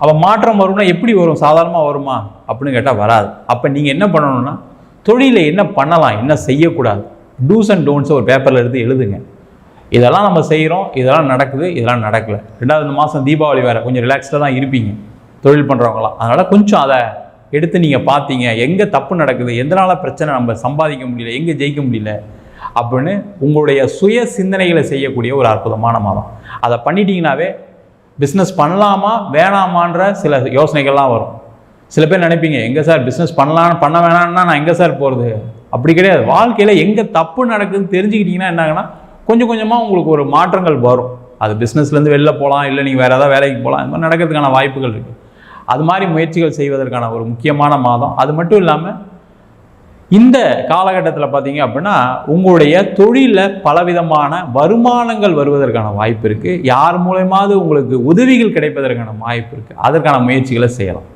அப்போ மாற்றம் வரும்னா எப்படி வரும்? சாதாரணமாக வருமா? அப்படின்னு கேட்டால் வராது. அப்போ நீங்கள் என்ன பண்ணணும்னா தொழிலில் என்ன பண்ணலாம் என்ன செய்யக்கூடாது டூஸ் அண்ட் டோன்ட்ஸ் ஒரு பேப்பரில் எடுத்து எழுதுங்க. இதெல்லாம் நம்ம செய்கிறோம் இதெல்லாம் நடக்குது இதெல்லாம் நடக்கலை. ரெண்டாவது மாதம் தீபாவளி வேறு கொஞ்சம் ரிலாக்ஸ்டாக தான் இருப்பீங்க. தொழில் பண்ணுறவங்களாம் அதனால் கொஞ்சம் அதை எடுத்து நீங்கள் பார்த்தீங்க எங்கே தப்பு நடக்குது எதனால் பிரச்சனை நம்ம சம்பாதிக்க முடியல எங்கே ஜெயிக்க முடியல அப்படின்னு உங்களுடைய சுய சிந்தனைகளை செய்யக்கூடிய ஒரு அற்புதமான மாதம். அதை பண்ணிட்டீங்கனாவே பிஸ்னஸ் பண்ணலாமா வேணாமான்ற சில யோசனைகள்லாம் வரும். சில பேர் நினைப்பீங்க எங்கே சார் பிஸ்னஸ் பண்ணலாம் பண்ண வேணாம்னா நான் எங்கே சார் போகிறது அப்படி கிடையாது. வாழ்க்கையில் எங்கே தப்பு நடக்குதுன்னு தெரிஞ்சுக்கிட்டிங்கன்னா என்னாங்கன்னா கொஞ்சம் கொஞ்சமாக உங்களுக்கு ஒரு மாற்றங்கள் வரும். அது பிஸ்னஸ்லேருந்து வெளில போகலாம் இல்லை நீங்கள் வேறு ஏதாவது வேலைக்கு போகலாம் இந்த மாதிரி நடக்கிறதுக்கான வாய்ப்புகள் இருக்குது அது மாதிரி முயற்சிகள் செய்வதற்கான ஒரு முக்கியமான மாதம். அது மட்டும் இல்லாமல் இந்த காலகட்டத்தில் பார்த்தீங்க அப்படின்னா உங்களுடைய தொழிலில் பலவிதமான வருமானங்கள் வருவதற்கான வாய்ப்பு இருக்குது யார் மூலயமாவது உங்களுக்கு உதவிகள் கிடைப்பதற்கான வாய்ப்பு இருக்குது அதற்கான முயற்சிகளை செய்யலாம்.